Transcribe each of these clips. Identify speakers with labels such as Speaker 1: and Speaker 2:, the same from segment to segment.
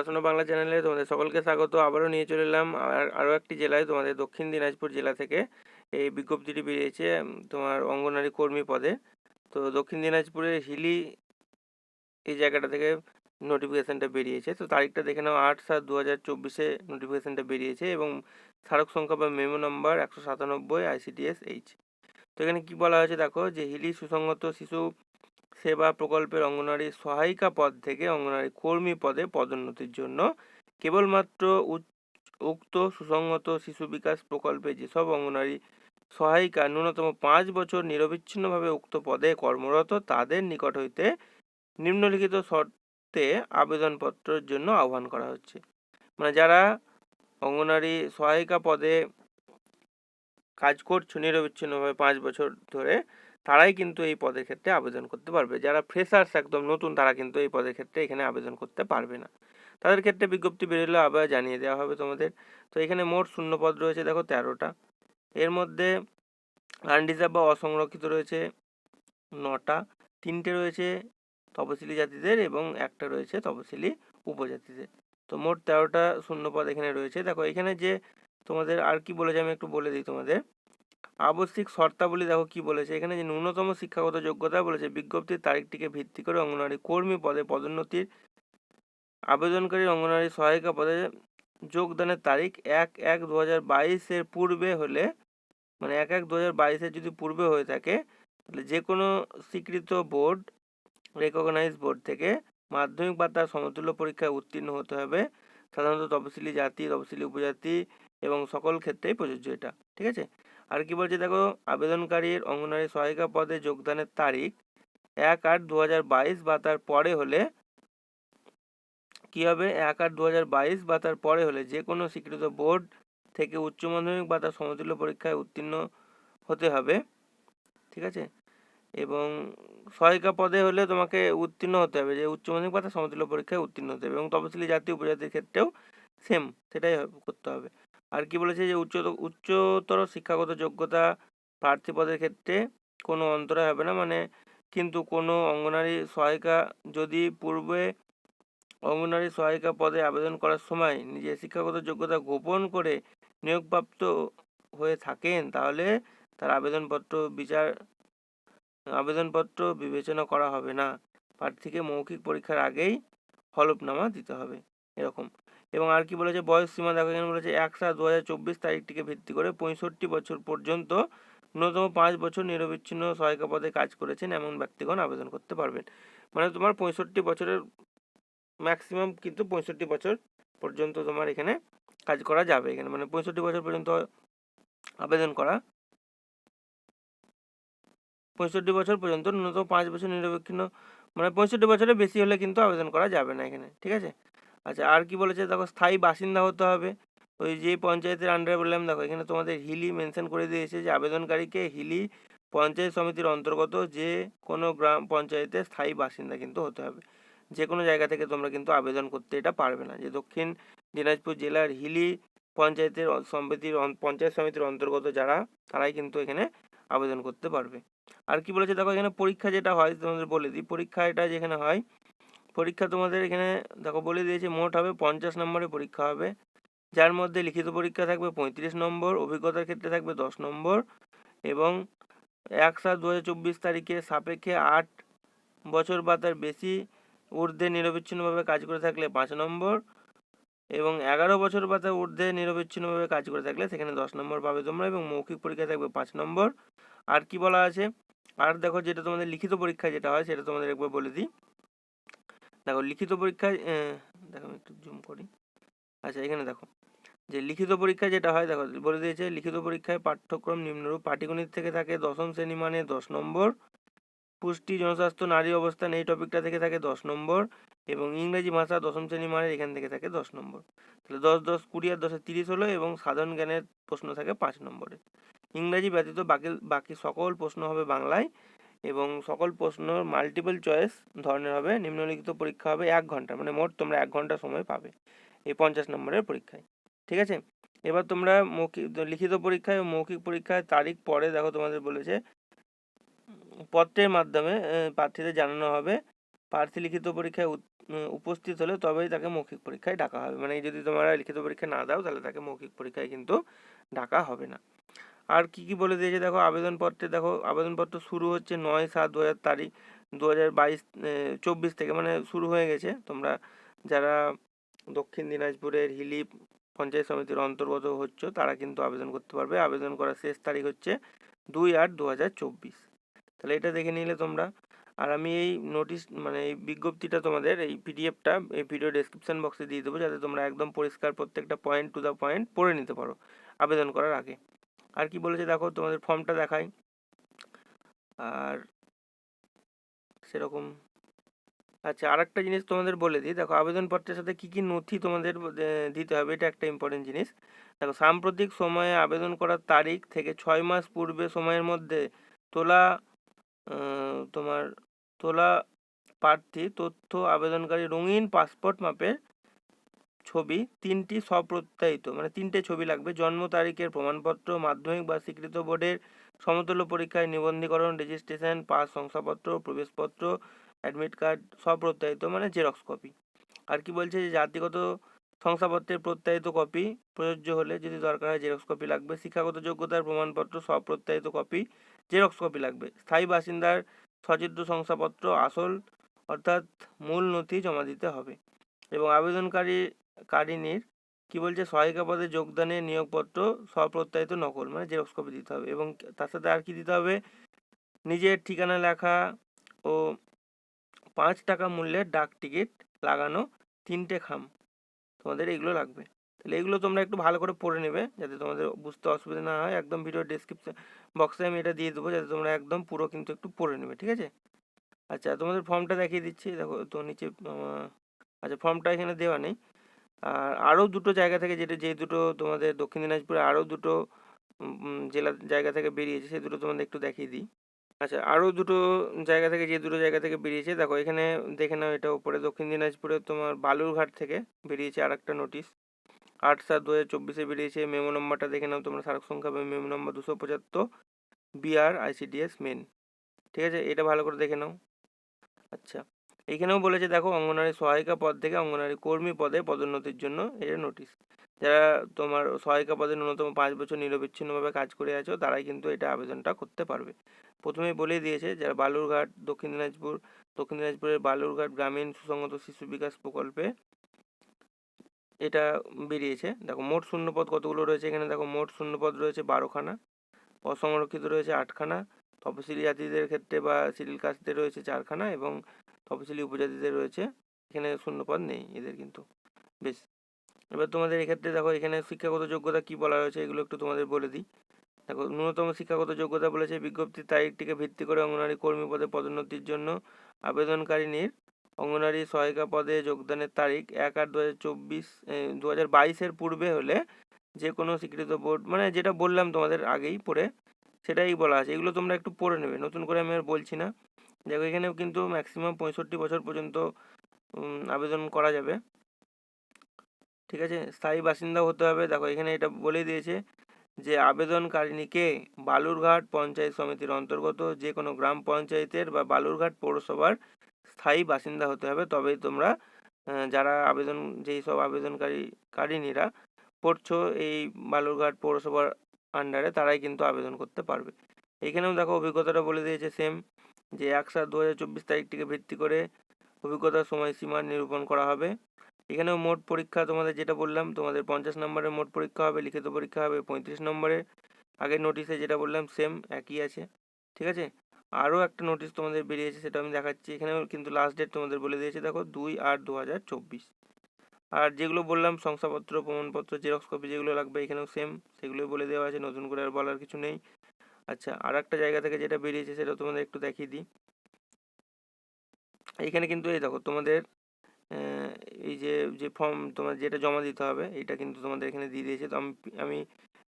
Speaker 1: পড়াশোনা বাংলা চ্যানেলে তোমাদের সকলকে স্বাগত। আবারও নিয়ে চলে এলাম আর আরও একটি জেলায়, তোমাদের দক্ষিণ দিনাজপুর জেলা থেকে। এই বিজ্ঞপ্তিটি বেরিয়েছে তোমার অঙ্গনারী কর্মী পদে। তো দক্ষিণ দিনাজপুরের হিলি এই জায়গাটা থেকে নোটিফিকেশানটা বেরিয়েছে। তো তারিখটা দেখে নাও, আট সাত দু হাজার চব্বিশে নোটিফিকেশানটা বেরিয়েছে এবং স্মারক সংখ্যা বা মেমো নাম্বার একশো সাতানব্বই আইসিডিএস এইচ তো এখানে কী বলা হয়েছে দেখো, যে হিলি সুসংগত শিশু সেবা প্রকল্পের অঙ্গনারী সহায়িকা পদ থেকে অঙ্গনারী কর্মী পদে পদোন্নতির জন্য কেবলমাত্র উক্ত সুসংগত শিশু বিকাশ প্রকল্পে যেসব অঙ্গনারী সহায়িকা ন্যূনতম পাঁচ বছর নিরবিচ্ছিন্নভাবে উক্ত পদে কর্মরত তাদের নিকট হইতে নিম্নলিখিত শর্তে আবেদনপত্রের জন্য আহ্বান করা হচ্ছে। মানে যারা অঙ্গনারী সহায়িকা পদে কাজ করছ নিরবিচ্ছিন্নভাবে পাঁচ বছর ধরে তারাই কিন্তু এই পদের ক্ষেত্রে আবেদন করতে পারবে। যারা ফ্রেশার্স একদম নতুন, তারা কিন্তু এই পদের ক্ষেত্রে এখানে আবেদন করতে পারবে না। তাদের ক্ষেত্রে বিজ্ঞপ্তি বেরোলে আবার জানিয়ে দেওয়া হবে তোমাদের। তো এখানে মোট শূন্য পদ রয়েছে, দেখো তেরোটা। এর মধ্যে আনরিজার্ভ বা অসংরক্ষিত রয়েছে নটা, তিনটে রয়েছে তপশিলি জাতিদের এবং একটা রয়েছে তপশিলি উপজাতিদের। তো মোট তেরোটা শূন্যপদ এখানে রয়েছে। দেখো এখানে যে তোমাদের আর কি বলেছে আমি একটু বলে দিই তোমাদের। আবশ্যিক শর্তাবলী দেখো কি বলেছে? এখানে যে ন্যূনতম শিক্ষাগত যোগ্যতা বলেছে, বিজ্ঞপ্তির তারিখটিকে ভিত্তি করে অঙ্গনওয়াড়ি কর্মী পদে পদোন্নতির আবেদনকারী অঙ্গনওয়াড়ি সহায়িকা পদে যোগদানের তারিখ এক এক দু হাজার বাইশের পূর্বে হলে মানে এক এক দু হাজার বাইশের যদি পূর্বে হয়ে থাকে, তাহলে যে কোনো স্বীকৃত বোর্ড রেকগনাইজ বোর্ড থেকে মাধ্যমিক বা তার সমতুল্য পরীক্ষায় উত্তীর্ণ হতে হবে। সাধারণত তপশিলি জাতি তপশিলি উপজাতি এবং সকল ক্ষেত্রেই প্রযোজ্য এটা, ঠিক আছে? আর কি বলছে দেখো, আবেদনকারীর অঙ্গনারী সহায়িকা পদে যোগদানের তারিখ এক আট দু বা তার পরে হলে কি হবে? এক আট দু বা তার পরে হলে যে কোনো স্বীকৃত বোর্ড থেকে উচ্চ মাধ্যমিক বা তার সমতুল্য পরীক্ষায় উত্তীর্ণ হতে হবে। ঠিক আছে? এবং সহায়িকা পদে হলে তোমাকে উত্তীর্ণ হতে হবে, যে উচ্চ মাধ্যমিক বা তার সমতুল্য পরীক্ষায় উত্তীর্ণ হতে হবে এবং তপশিলি জাতি উপজাতির ক্ষেত্রেও সেম সেটাই করতে হবে। আর কি বলেছে যে উচ্চ উচ্চতর শিক্ষাগত যোগ্যতা প্রার্থী পদের ক্ষেত্রে কোনো অন্তরায় হবে না। মানে কিন্তু কোনো অঙ্গনারী সহায়িকা যদি পূর্বে অঙ্গনারী সহায়িকা পদে আবেদন করার সময় নিজের শিক্ষাগত যোগ্যতা গোপন করে নিয়োগপ্রাপ্ত হয়ে থাকেন, তাহলে তার আবেদনপত্র বিচার, আবেদনপত্র বিবেচনা করা হবে না। প্রার্থীকে মৌখিক পরীক্ষার আগেই হলফনামা দিতে হবে, এরকম। এবং আর কি বলেছে? বয়স সীমা দেখো এখানে বলেছে এক সাত দু হাজার চব্বিশ তারিখটিকে ভিত্তি করে পঁয়ষট্টি বছর পর্যন্ত ন্যূনতম পাঁচ বছর নিরবিচ্ছিন্ন সহায়িকা পদে কাজ করেছেন এমন ব্যক্তিগণ আবেদন করতে পারবেন। মানে তোমার পঁয়ষট্টি বছরের ম্যাক্সিমাম কিন্তু পঁয়ষট্টি বছর পর্যন্ত তোমার এখানে কাজ করা যাবে এখানে। মানে পঁয়ষট্টি বছর পর্যন্ত আবেদন করা। পঁয়ষট্টি বছর পর্যন্ত ন্যূনতম পাঁচ বছর নিরবিচ্ছিন্ন মানে পঁয়ষট্টি বছরের বেশি হলে কিন্তু আবেদন করা যাবে না এখানে, ঠিক আছে? আচ্ছা আর কি বলেছে? দেখো, স্থায়ী বাসিন্দা হতে হবে। ওই যে পঞ্চায়েতের আন্ডারে বললাম, দেখো, এখানে তোমাদের হিলি মেনশন করে দিয়েছে যে আবেদনকারীকে হিলি পঞ্চায়েত সমিতির অন্তর্গত যে কোনো গ্রাম পঞ্চায়েতের স্থায়ী বাসিন্দা কিন্তু হতে হবে। যে কোনো জায়গা থেকে তোমরা কিন্তু আবেদন করতে এটা পারবে না। যে দক্ষিণ দিনাজপুর জেলার হিলি পঞ্চায়েতের সমিতির পঞ্চায়েত সমিতির অন্তর্গত যারা, তারাই কিন্তু এখানে আবেদন করতে পারবে। আর কি বলেছে? দেখো, এখানে পরীক্ষা যেটা হয়, তোমাদের বলে দিই পরীক্ষা এটা যেখানে হয় পরীক্ষা তোমাদের এখানে দেখো বলে দিয়েছে, মোট হবে পঞ্চাশ নম্বরে পরীক্ষা হবে। যার মধ্যে লিখিত পরীক্ষা থাকবে পঁয়ত্রিশ নম্বর, অভিজ্ঞতার ক্ষেত্রে থাকবে দশ নম্বর এবং এক সাত দু তারিখে সাপেক্ষে আট বছর বা তার বেশি ঊর্ধ্বে নিরবিচ্ছিন্নভাবে কাজ করে থাকলে পাঁচ নম্বর এবং এগারো বছর বা তার ঊর্ধ্বে নিরবিচ্ছিন্নভাবে কাজ করে থাকলে সেখানে দশ নম্বর পাবে তোমরা এবং মৌখিক পরীক্ষা থাকবে পাঁচ নম্বর। আর কি বলা আছে? আর দেখো যেটা তোমাদের লিখিত পরীক্ষা যেটা হয় সেটা তোমাদের একবার বলে দিই। দেখো, লিখিত পরীক্ষায় দেখো আমি একটু জুম করি। আচ্ছা এখানে দেখো, যে লিখিত পরীক্ষা যেটা হয়, দেখো, বলে দিয়েছে, লিখিত পরীক্ষায় পাঠ্যক্রম নিম্নরূপ, পাটিগণিত থেকে থাকে দশম শ্রেণি মানে দশ নম্বর, পুষ্টি, জনস্বাস্থ্য, নারী অবস্থান, এই টপিকটা থেকে থাকে দশ নম্বর, এবং ইংরেজি ভাষা দশম শ্রেণি মানে এখান থেকে থাকে দশ নম্বর। তাহলে দশ দশ কুড়ি আর দশে তিরিশ হলো, এবং সাধারণ জ্ঞানের প্রশ্ন থাকে পাঁচ নম্বরে। ইংরাজি ব্যতীত বাকি বাকি সকল প্রশ্ন হবে বাংলায়। এবং সকল প্রশ্ন মাল্টিপল চয়েস ধরনের হবে, নিম্নলিখিত পরীক্ষা হবে এক ঘণ্টা মানে মোট তোমরা এক ঘণ্টা সময় পাবে এই পঞ্চাশ নম্বরের পরীক্ষায়, ঠিক আছে? এবার তোমরা মৌখিক, লিখিত পরীক্ষায় মৌখিক পরীক্ষায় তারিখ পরে দেখো তোমাদের বলেছে, পত্রের মাধ্যমে প্রার্থীদের জানানো হবে, প্রার্থী লিখিত পরীক্ষায় উপস্থিত হলে তবেই তাকে মৌখিক পরীক্ষায় ডাকা হবে মানে যদি তোমরা লিখিত পরীক্ষা না দাও তাহলে তাকে মৌখিক পরীক্ষায় কিন্তু ডাকা হবে না। আর কি কি বলে দিয়েছে? দেখো, আবেদনপত্রে দেখো, আবেদনপত্র শুরু হচ্ছে নয় সাত দু হাজার তারিখ দু হাজার বাইশ চব্বিশ থেকে মানে শুরু হয়ে গেছে। তোমরা যারা দক্ষিণ দিনাজপুরের হিলি পঞ্চায়েত সমিতির অন্তর্গত হচ্ছে, তারা কিন্তু আবেদন করতে পারবে। আবেদন করার শেষ তারিখ হচ্ছে দুই আট দু হাজার চব্বিশ। তাহলে এটা দেখে নিলে তোমরা। আর আমি এই নোটিশ মানে এই বিজ্ঞপ্তিটা তোমাদের, এই পিডিএফটা, এই ভিডিও ডেসক্রিপশন বক্সে দিয়ে দেবো, যাতে তোমরা একদম পরিষ্কার প্রত্যেকটা পয়েন্ট টু দ্য পয়েন্ট পড়ে নিতে পারো আবেদন করার আগে। আর কি বলেছে দেখো, তোমাদের ফর্মটা দেখাই। আর সেরকম। আচ্ছা আর একটা জিনিস তোমাদের বলে দিই। দেখো, আবেদনপত্রের সাথে কী কী নথি তোমাদের দিতে হবে, এটা একটা ইম্পর্টেন্ট জিনিস। দেখো, সাম্প্রতিক সময়ে আবেদন করার তারিখ থেকে ছয় মাস পূর্বে সময়ের মধ্যে তোলা তোমার তোলা প্রার্থী, তথ্য, আবেদনকারী রঙিন পাসপোর্ট মাপের ছবি, তিনটি স্বপ্রত্যায়িত মানে তিনটে ছবি লাগবে। জন্ম তারিখের প্রমাণপত্র, মাধ্যমিক বা স্বীকৃত বোর্ডের সমতুল্য পরীক্ষায় নিবন্ধীকরণ রেজিস্ট্রেশন পাস শংসাপত্র, প্রবেশপত্র অ্যাডমিট কার্ড সব প্রত্যায়িত মানে জেরক্স কপি আর কি বলছে যে জাতিগত শংসাপত্রের প্রত্যায়িত কপি প্রযোজ্য হলে যদি দরকার হয় জেরক্স কপি লাগবে। শিক্ষাগত যোগ্যতার প্রমাণপত্র সব প্রত্যায়িত কপি জেরক্স কপি লাগবে। স্থায়ী বাসিন্দার সচিত্র শংসাপত্র, আসল, অর্থাৎ মূল নথি জমা দিতে হবে। এবং আবেদনকারী কারিনীর কি বলছে? সহায়িকা পদে যোগদানের নিয়োগপত্র স্বপ্রত্যায়িত নকল মানে জেরক্স কপি দিতে হবে এবং তার সাথে আর কি দিতে হবে? নিজের ঠিকানা লেখা ও পাঁচ টাকা মূল্যের ডাক টিকিট লাগানো তিনটে খাম। তোমাদের এগুলো লাগবে। তাহলে এগুলো তোমরা একটু ভালো করে পড়ে নেবে যাতে তোমাদের বুঝতে অসুবিধা না হয়। একদম ভিডিও ডেসক্রিপশন বক্সে আমি এটা দিয়ে দেবো যাতে তোমরা একদম পুরো কিন্তু একটু পড়ে নেবে, ঠিক আছে? আচ্ছা তোমাদের ফর্মটা দেখিয়ে দিচ্ছি। দেখো তো নিচে আচ্ছা ফর্মটা এখানে দেওয়া নেই। আর আরও দুটো জায়গা থেকে যেটা, যে দুটো তোমাদের দক্ষিণ দিনাজপুরে আরও দুটো জেলা জায়গা থেকে বেরিয়েছে, সে দুটো তোমাদের একটু দেখিয়ে দিই। আচ্ছা আরও দুটো জায়গা থেকে, যে দুটো জায়গা থেকে বেরিয়েছে, দেখো এখানে দেখে নাও এটা উপরে, দক্ষিণ দিনাজপুরে তোমার বালুরঘাট থেকে বেরিয়েছে আর একটা নোটিশ। আট সাত দু হাজার চব্বিশে বেরিয়েছে, মেমো নম্বরটা দেখে নাও তোমরা স্মারক সংখ্যা মেমো নম্বর দুশো পঁচাত্তর, বিআর আইসিডিএস মেন। ঠিক আছে, এটা ভালো করে দেখে নাও। আচ্ছা এইখানেও বলেছে, দেখো অঙ্গনারী সহায়িকা পদ থেকে অঙ্গনারী কর্মী পদে পদোন্নতির জন্য এটা নোটিশ যারা তোমার সহায়িকা পদে ন্যূনতম পাঁচ বছর নিরবিচ্ছিন্নভাবে কাজ করে আছো, তারাই কিন্তু এটা আবেদনটা করতে পারবে। প্রথমেই বলেই দিয়েছে, যারা বালুরঘাট, দক্ষিণ দিনাজপুর, দক্ষিণ দিনাজপুরের বালুরঘাট গ্রামীণ সুসংগত শিশু বিকাশ প্রকল্পে এটা বেরিয়েছে। দেখো, মোট শূন্যপদ কতগুলো রয়েছে এখানে? দেখো, মোট শূন্যপদ রয়েছে বারোখানা, অসংরক্ষিত রয়েছে আটখানা, তপশিলি জাতিদের ক্ষেত্রে বা সিরিল কাস্টদের রয়েছে চারখানা এবং তপশিলি উপজাতিদের রয়েছে, এখানে শূন্যপদ নেই এদের কিন্তু। বেশ। এবার তোমাদের এক্ষেত্রে দেখো, এখানে শিক্ষাগত যোগ্যতা কি বলা রয়েছে এগুলো একটু তোমাদের বলে দিই। দেখো, ন্যূনতম শিক্ষাগত যোগ্যতা বলেছে বিজ্ঞপ্তির তারিখটিকে ভিত্তি করে অঙ্গনারী কর্মী পদে পদোন্নতির জন্য আবেদনকারিনীর অঙ্গনারী সহায়িকা পদে যোগদানের তারিখ এক আট দু হাজার চব্বিশ দু হাজার বাইশের পূর্বে হলে যে কোনো স্বীকৃত বোর্ড মানে যেটা বললাম তোমাদের আগেই পড়ে, সেটাই বলা আছে। এগুলো তোমরা একটু পড়ে নেবে, নতুন করে আমি আর বলছি না। দেখো এখানেও কিন্তু ম্যাক্সিমাম পঁয়ষট্টি বছর পর্যন্ত আবেদন করা যাবে। ঠিক আছে? স্থায়ী বাসিন্দা হতে হবে। দেখো এখানে এটা বলে দিয়েছে যে আবেদনকারিণীকে বালুরঘাট পঞ্চায়েত সমিতির অন্তর্গত যে কোনো গ্রাম পঞ্চায়েতের বা বালুরঘাট পৌরসভার স্থায়ী বাসিন্দা হতে হবে। তবেই তোমরা যারা আবেদন, যেই সব আবেদনকারী কারিনীরা পড়ছো এই বালুরঘাট পৌরসভার আন্ডারে তারাই কিন্তু আবেদন করতে পারবে। এখানেও দেখো অভিজ্ঞতাটা বলে দিয়েছে সেম যে এক সাত দু তারিখটিকে ভিত্তি করে অভিজ্ঞতার সময়সীমা নিরূপণ করা হবে। এখানেও মোট পরীক্ষা তোমাদের যেটা বললাম, তোমাদের পঞ্চাশ নম্বরের মোট পরীক্ষা হবে, লিখিত পরীক্ষা হবে পঁয়ত্রিশ নম্বরের। আগের নোটিশে যেটা বললাম সেম একই আছে, ঠিক আছে? আরও একটা নোটিশ তোমাদের বেরিয়েছে, সেটা আমি দেখাচ্ছি। এখানেও কিন্তু লাস্ট ডেট তোমাদের বলে দিয়েছে, দেখো, দুই আট দু হাজার চব্বিশ। আর যেগুলো বললাম, শংসাপত্র, প্রমাণপত্র জেরক্স কপি যেগুলো লাগবে, এখানেও সেম সেগুলোই বলে দেওয়া আছে, নতুন করে আর বলার কিছু নেই। আচ্ছা আর একটা জায়গা থেকে যেটা বেরিয়েছে সেটা তোমাদের একটু দেখিয়ে দিই। এইখানে কিন্তু এই দেখো তোমাদের এই যে যে ফর্ম তোমার যেটা জমা দিতে হবে, এটা কিন্তু তোমাদের এখানে দিয়ে দিয়েছে। তো আমি আমি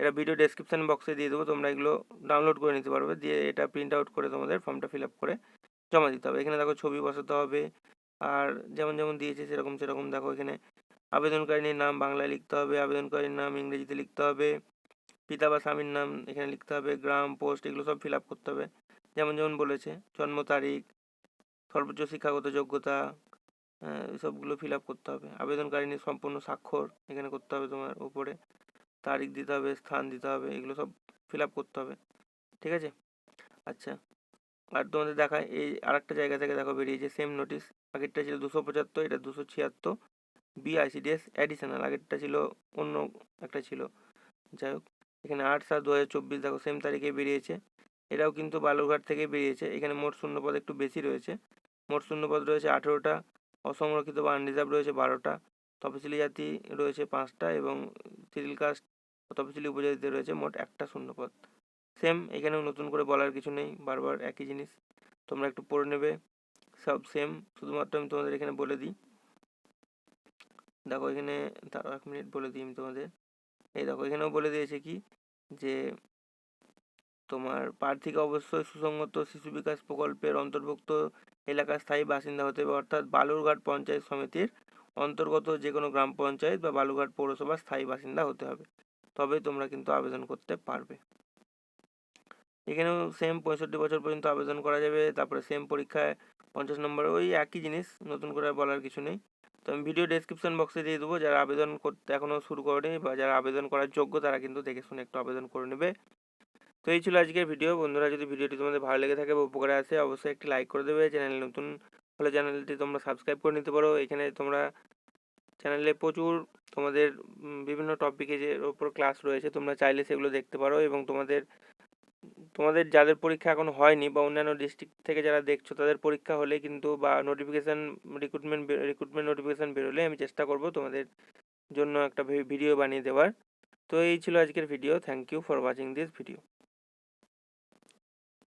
Speaker 1: এটা ভিডিও ডেসক্রিপশন বক্সে দিয়ে দেবো, তোমরা এগুলো ডাউনলোড করে নিতে পারবে। দিয়ে এটা প্রিন্ট আউট করে তোমাদের ফর্মটা ফিল আপ করে জমা দিতে হবে। এখানে দেখো ছবি বসাতে হবে, আর যেমন যেমন দিয়েছে সেরকম সেরকম দেখো এখানে আবেদনকারীর নাম বাংলায় লিখতে হবে, আবেদনকারীর নাম ইংরেজিতে লিখতে হবে। পিতা বা স্বামীর নাম এখানে লিখতে হবে, গ্রাম পোস্ট এগুলো সব ফিল আপ করতে হবে। যেমন যেমন বলেছে, জন্ম তারিখ, সর্বোচ্চ শিক্ষাগত যোগ্যতা সবগুলো ফিল আপ করতে হবে। আবেদনকারিনীর সম্পূর্ণ স্বাক্ষর এখানে করতে হবে তোমার উপরে। তারিখ দিতে হবে, স্থান দিতে হবে, এগুলো সব ফিল আপ করতে হবে। ঠিক আছে? আচ্ছা। আর তোমাদের দেখায়, এই আরেকটা জায়গা থেকে দেখো বেরিয়েছে সেম নোটিশ আগেরটা ছিল দুশো পঁচাত্তর, এটা দুশো ছিয়াত্তর। বিআইসিডিএস অ্যাডিশনাল আগেরটা ছিল অন্য একটা ছিল। যাই হোক। এখানে আট সাত দু হাজার চব্বিশ দেখো সেম তারিখে বেরিয়েছে। এটাও কিন্তু বালুরঘাট থেকে বেরিয়েছে। এখানে মোট শূন্যপদ একটু বেশি রয়েছে। মোট শূন্যপদ রয়েছে আঠেরোটা। অসংরক্ষিত বা আনরিজার্ভ রয়েছে বারোটা। তফসিলি জাতি রয়েছে পাঁচটা এবং সিরিল কাস্ট তফসিলি উপজাতিতে রয়েছে মোট একটা শূন্যপদ। সেম এখানেও নতুন করে বলার কিছু নেই, বারবার একই জিনিস। তোমরা একটু পড়ে নেবে। সব সেম শুধুমাত্র আমি তোমাদের এখানে বলে দিই। দেখো এখানে, দাঁড়াও এক মিনিট বলে দিই আমি তোমাদের। এই দেখো, এখানেও বলে দিয়েছে কি? যে তোমার প্রার্থীকে অবশ্যই সুসংগত শিশু বিকাশ প্রকল্পের অন্তর্ভুক্ত এলাকার স্থায়ী বাসিন্দা হতে হবে। অর্থাৎ বালুরঘাট পঞ্চায়েত সমিতির অন্তর্গত যে কোনো গ্রাম পঞ্চায়েত বা বালুরঘাট পৌরসভার স্থায়ী বাসিন্দা হতে হবে। তবেই তোমরা কিন্তু আবেদন করতে পারবে। এখানেও সেম পঁয়ষট্টি বছর পর্যন্ত আবেদন করা যাবে। তারপরে সেম পরীক্ষায় পঞ্চাশ নম্বর, ওই একই জিনিস, নতুন করে বলার কিছু নেই। তো আমি ভিডিও ডেসক্রিপশন বক্সে দিয়ে দেবো। যারা আবেদন করতে এখনও শুরু করেনি বা যারা আবেদন করার যোগ্য, তারা কিন্তু দেখে শুনে একটু আবেদন করে নেবে। তো এই ছিল আজকের ভিডিও বন্ধুরা, যদি ভিডিওটি তোমাদের ভালো লেগে থাকে বা উপকারে আসে, অবশ্যই একটি লাইক করে দেবে। চ্যানেল নতুন হলে চ্যানেলটি তোমরা সাবস্ক্রাইব করে নিতে পারো। এখানে তোমরা চ্যানেলে প্রচুর তোমাদের বিভিন্ন টপিকে যে ওপর ক্লাস রয়েছে, তোমরা চাইলে সেগুলো দেখতে পারো এবং তোমাদের তোমাদের যাদের পরীক্ষা এখন হয়নি বা অন্যান্য ডিস্ট্রিক্ট থেকে যারা দেখছ, তাদের পরীক্ষা হলে কিন্তু বা নোটিফিকেশান রিক্রুটমেন্ট রিক্রুটমেন্ট নোটিফিকেশান বেরোলে আমি চেষ্টা করব তোমাদের জন্য একটা ভিডিও বানিয়ে দেওয়ার। তো এই ছিল আজকের video thank you for watching this video